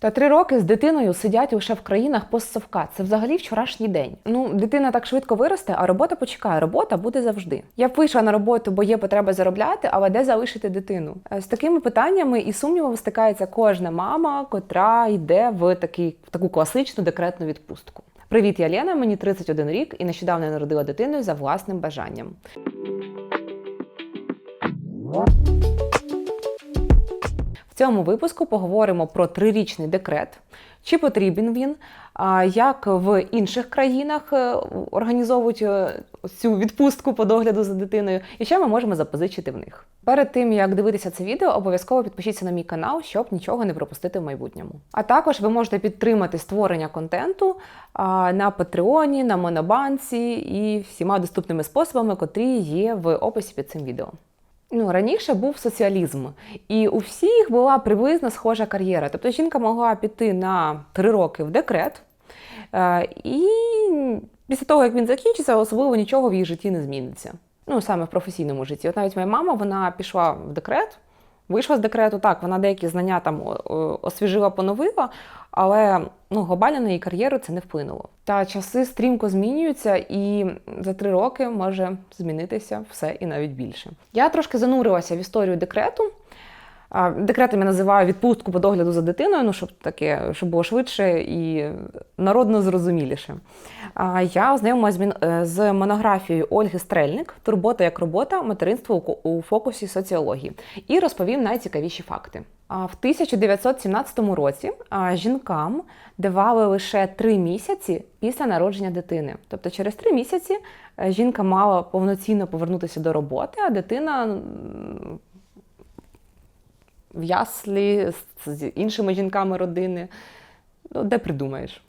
Та три роки з дитиною сидять лише в країнах постсовка. Це взагалі вчорашній день. Ну, дитина так швидко виросте, а робота почекає. Робота буде завжди. Я вийшла на роботу, бо є потреба заробляти, але де залишити дитину? Е, З такими питаннями і сумнівами стикається кожна мама, котра йде в такий в таку класичну декретну відпустку. Привіт, я Лена, мені 31 рік і нещодавно я народила дитину за власним бажанням. Цьому випуску поговоримо про трирічний декрет, чи потрібен він, як в інших країнах е, організовують е, цю відпустку по догляду за дитиною, і що ми можемо запозичити в них. Перед тим як дивитися це відео, обов'язково підпишіться на мій канал, щоб нічого не пропустити в майбутньому. А також ви можете підтримати створення контенту на Патреоні, на Монобанці і всіма доступними способами, котрі є в описі під цим відео. Ну, раніше був соціалізм, і у всіх була приблизно схожа кар'єра. Тобто жінка могла піти на три роки в декрет, е, і після того, як він закінчиться, особливо нічого в її житті не зміниться. Ну, саме в професійному житті. От навіть моя мама вона пішла в декрет, вийшла з декрету, так, вона деякі знання там освіжила, поновила, але ну, глобально на її кар'єру це не вплинуло. Та часи стрімко змінюються, і за три роки може змінитися все і навіть більше. Я трошки занурилася в історію декрету. Декретом я називаю відпустку по догляду за дитиною, ну щоб таке, щоб було швидше і народно зрозуміліше. Я ознайомилася е, з монографією Ольги Стрельник Турбота як робота, материнство у фокусі соціології і розповім найцікавіші факти. В 1917 році жінкам давали лише три місяці після народження дитини. Тобто через три місяці е, жінка мала повноцінно повернутися до роботи, а дитина в яслі з- іншими жінками родини. Ну, де придумаєш?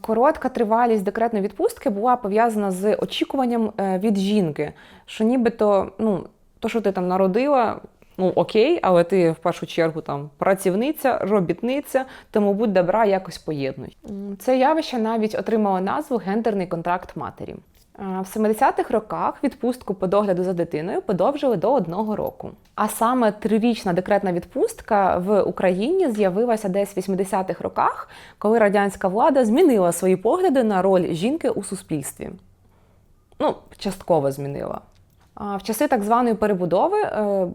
Коротка тривалість декретної відпустки була пов'язана з очікуванням е, від жінки, що нібито, ну, то, що ти там народила, ну окей, але ти в першу чергу там працівниця, робітниця, тому будь добра, якось поєднуй. Це явище навіть отримало назву гендерний контракт матері. А, В 70-х роках відпустку по догляду за дитиною подовжили до одного року. А саме трирічна декретна відпустка в Україні з'явилася десь в 80-х роках, коли радянська влада змінила свої погляди на роль жінки у суспільстві. Ну, частково змінила. В часи так званої перебудови е,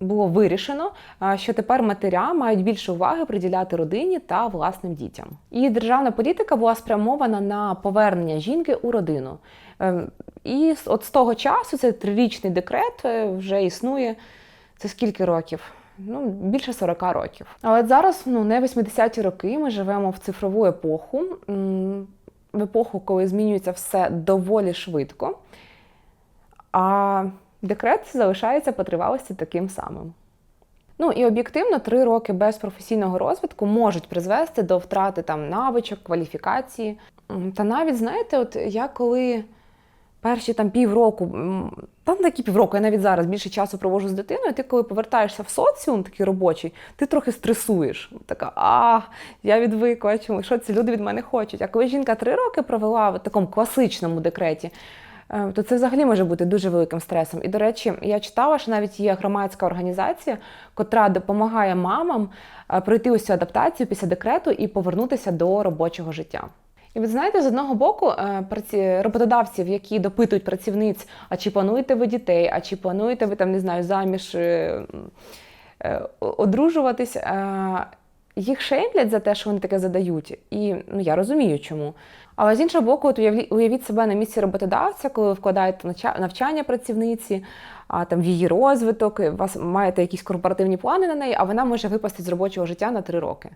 було вирішено, що тепер матеря мають більше уваги приділяти родині та власним дітям. І державна політика була спрямована на повернення жінки у родину. Ем, І от з того часу цей трирічний декрет е, вже існує. Це скільки років? Ну, більше 40 років. Але зараз, ну, не 80-ті роки, ми живемо в цифрову епоху, в епоху, коли змінюється все доволі швидко. А декрет залишається по тривалості таким самим. Ну і об'єктивно, три роки без професійного розвитку можуть призвести до втрати там навичок, кваліфікації. Та навіть знаєте, от я коли перші там півроку, там такі півроку, я навіть зараз більше часу проводжу з дитиною. Ти коли повертаєшся в соціум, такий робочий, ти трохи стресуєш. Така, а я відвикла, чому що ці люди від мене хочуть. А коли жінка три роки провела в такому класичному декреті, то це взагалі може бути дуже великим стресом. І, до речі, я читала, що навіть є громадська організація, котра допомагає мамам е, пройти цю адаптацію після декрету і повернутися до робочого життя. І ви знаєте, з одного боку, е, роботодавців, які допитують працівниць, а чи плануєте ви дітей, а чи плануєте ви там, не знаю, заміж е, е, одружуватись, е, їх шеймлять за те, що вони таке задають. І ну, я розумію, чому. Але з іншого боку, от уявіть себе на місці роботодавця, коли ви вкладаєте навчання працівниці, а там в її розвиток, вас маєте якісь корпоративні плани на неї, а вона може випасти з робочого життя на три роки.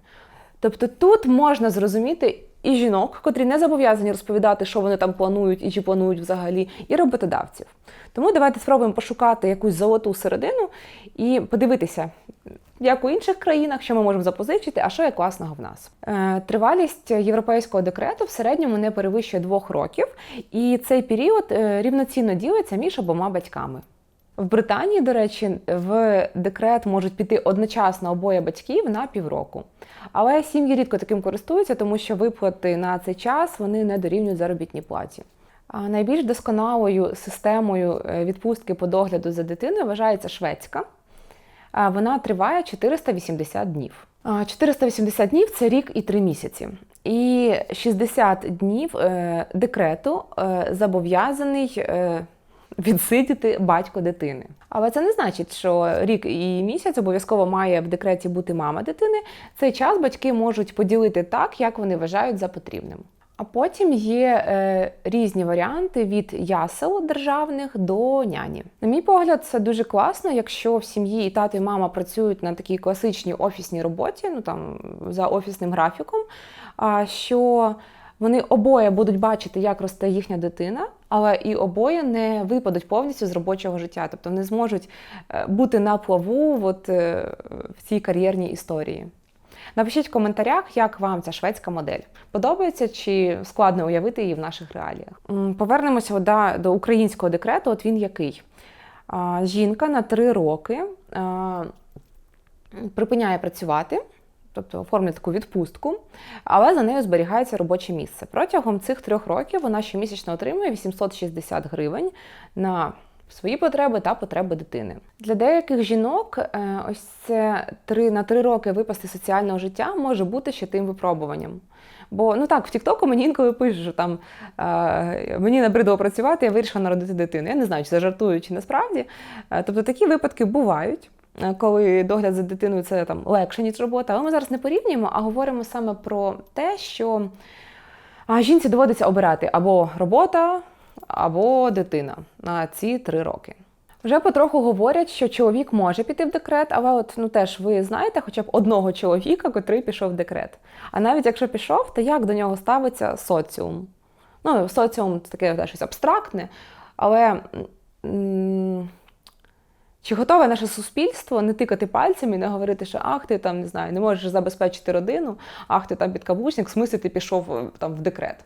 Тобто тут можна зрозуміти і жінок, котрі не зобов'язані розповідати, що вони там планують і чи планують взагалі, і роботодавців. Тому давайте спробуємо пошукати якусь золоту середину і подивитися, як у інших країнах, що ми можемо запозичити, а що є класного в нас. Е, тривалість європейського декрету в середньому не перевищує двох років, і цей період е, рівноцінно ділиться між обома батьками. В Британії, до речі, в декрет можуть піти одночасно обоє батьків на півроку. Але сім'ї рідко таким користуються, тому що виплати на цей час вони не дорівнюють заробітній платі. А найбільш досконалою системою е, відпустки по догляду за дитиною вважається шведська. Вона триває 480 днів. А, 480 днів це рік і 3 місяці. І 60 днів е, декрету е, зобов'язаний е, відсидіти батько дитини. Але це не значить, що рік і місяць обов'язково має в декреті бути мама дитини. Цей час батьки можуть поділити так, як вони вважають за потрібним. А потім є е, різні варіанти від ясел державних до няні. На мій погляд, це дуже класно, якщо в сім'ї і тато, і мама працюють на такій класичній офісній роботі, ну там за офісним графіком. А що вони обоє будуть бачити, як росте їхня дитина, але і обоє не випадуть повністю з робочого життя, тобто не зможуть е, бути на плаву от, е, в цій кар'єрній історії. Напишіть в коментарях, як вам ця шведська модель. Подобається чи складно уявити її в наших реаліях. Повернемося до, до українського декрету. От він який? Жінка на три роки припиняє працювати, тобто оформлює таку відпустку, але за нею зберігається робоче місце. Протягом цих трьох років вона щомісячно отримує 860 гривень на свої потреби та потреби дитини. Для деяких жінок е, ось це три на три роки випасти соціального життя може бути ще тим випробуванням. Бо ну так, в Тіктоку мені інколи пишуть, що там е, мені набридло працювати, я вирішила народити дитину. Я не знаю, чи це жартую, чи насправді. Е, тобто такі випадки бувають, е, коли догляд за дитиною це там легше, ніж робота. Але ми зараз не порівнюємо, а говоримо саме про те, що жінці доводиться обирати або робота, або дитина на ці три роки. Вже потроху говорять, що чоловік може піти в декрет, але от ну теж ви знаєте хоча б одного чоловіка, котрий пішов в декрет. А навіть якщо пішов, то як до нього ставиться соціум? Ну, соціум це таке те, щось абстрактне, але м, чи готове наше суспільство не тикати пальцями і не говорити, що ах, ти там не знаю, не можеш забезпечити родину, ах, ти там підкаблучник, в смислі ти пішов е, там в декрет.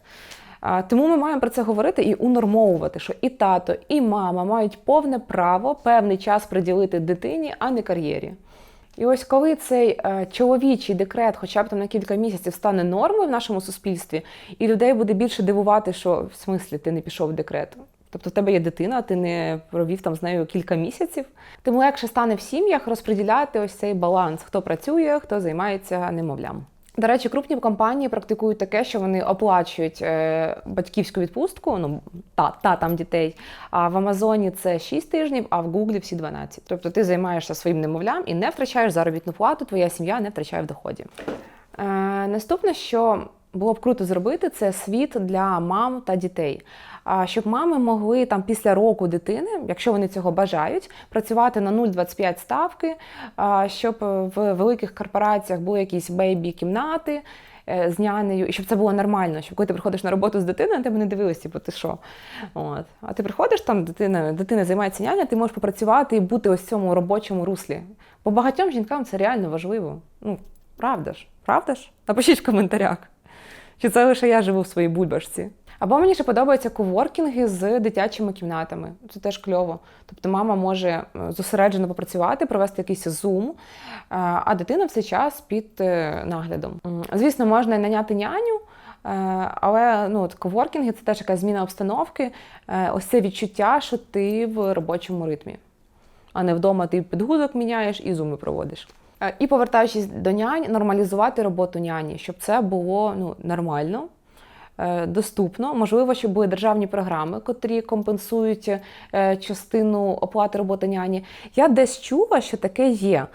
А, Тому ми маємо про це говорити і унормовувати, що і тато, і мама мають повне право певний час приділити дитині, а не кар'єрі. І ось коли цей е, чоловічий декрет, хоча б там на кілька місяців, стане нормою в нашому суспільстві, і людей буде більше дивувати, що в смислі ти не пішов в декрет. Тобто в тебе є дитина, ти не провів там з нею кілька місяців. Тим легше стане в сім'ях розподіляти ось цей баланс, хто працює, хто займається немовлям. До речі, крупні компанії практикують таке, що вони оплачують е, батьківську відпустку, ну та, та там дітей. А в Амазоні це 6 тижнів, а в Гуглі всі 12. Тобто ти займаєшся своїм немовлям і не втрачаєш заробітну плату, твоя сім'я не втрачає в доході. Е, наступне, що було б круто зробити, це світ для мам та дітей. Щоб мами могли там після року дитини, якщо вони цього бажають, працювати на 0,25 ставки, щоб в великих корпораціях були якісь бейбі-кімнати е, з нянею, і щоб це було нормально, щоб коли ти приходиш на роботу з дитиною, на тебе не дивилися, типу, ти що? От. А ти приходиш там, дитина, дитина займається няня, ти можеш попрацювати і бути ось в цьому робочому руслі. Бо багатьом жінкам це реально важливо. Ну, правда ж? Правда ж? Напишіть в коментарях. Чи це лише я живу в своїй бульбашці? Або мені ще подобаються коворкінги з дитячими кімнатами. Це теж кльово. Тобто мама може е, зосереджено попрацювати, провести якийсь зум, а дитина в цей час під е, наглядом. Звісно, можна і наняти няню. е, Але ну, от коворкінги це теж якась зміна обстановки, е, ось це відчуття, що ти в робочому ритмі, а не вдома ти підгузок міняєш і зуми проводиш. Е, І повертаючись до нянь, нормалізувати роботу няні, щоб це було ну, нормально, е, доступно. Можливо, щоб були державні програми, котрі компенсують е, частину оплати роботи няні. Я десь чула, що таке є.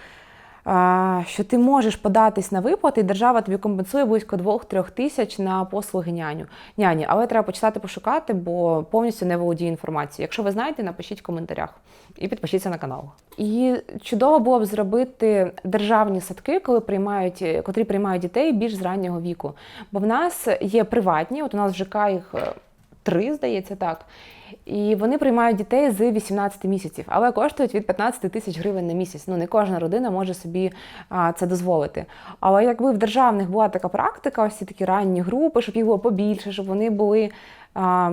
Що ти можеш податись на виплати, і держава тобі компенсує близько 2-3 тисяч на послуги няню. няні. Але треба почитати пошукати, бо повністю не володію інформацією. Якщо ви знаєте, напишіть в коментарях і підпишіться на канал. І чудово було б зробити державні садки, коли приймають, котрі приймають дітей більш з раннього віку. Бо в нас є приватні, от у нас в ЖК їх е, три, здається, так. І вони приймають дітей з 18 місяців, але коштують від 15 тисяч гривень на місяць. Ну не кожна родина може собі а, це дозволити. Але якби в державних була така практика, ось ці такі ранні групи, щоб їх було побільше, щоб вони були. А,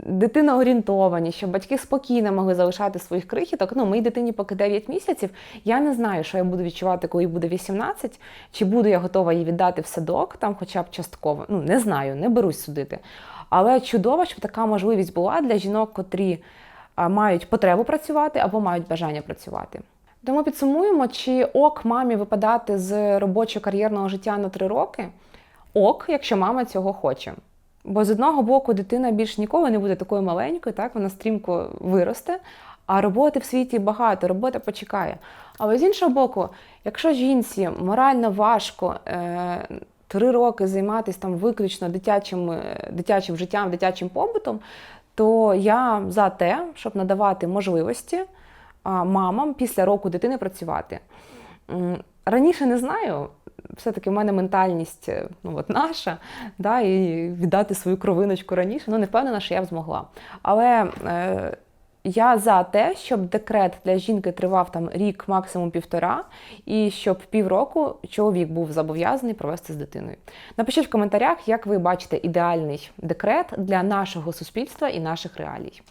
Дитиноорієнтовані, щоб батьки спокійно могли залишати своїх крихіток. Ну, моїй дитині поки 9 місяців. Я не знаю, що я буду відчувати, коли їй буде 18, чи буду я готова її віддати в садок, там хоча б частково. Ну, не знаю, не берусь судити. Але чудово, щоб така можливість була для жінок, котрі мають потребу працювати або мають бажання працювати. Тому підсумуємо, чи ок мамі випадати з робочого кар'єрного життя на три роки? Ок, якщо мама цього хоче. Бо з одного боку дитина більш ніколи не буде такою маленькою, так вона стрімко виросте, а роботи в світі багато, робота почекає. Але з іншого боку, якщо жінці морально важко е, три роки займатися там виключно дитячим, е, дитячим життям, дитячим побутом, то я за те, щоб надавати можливості мамам після року дитини працювати. Раніше не знаю, все-таки в мене ментальність е, ну, от наша, да, і віддати свою кровиночку раніше, ну не впевнена, що я б змогла. Але е, я за те, щоб декрет для жінки тривав там рік, максимум півтора, і щоб півроку чоловік був зобов'язаний провести з дитиною. Напишіть в коментарях, як ви бачите ідеальний декрет для нашого суспільства і наших реалій.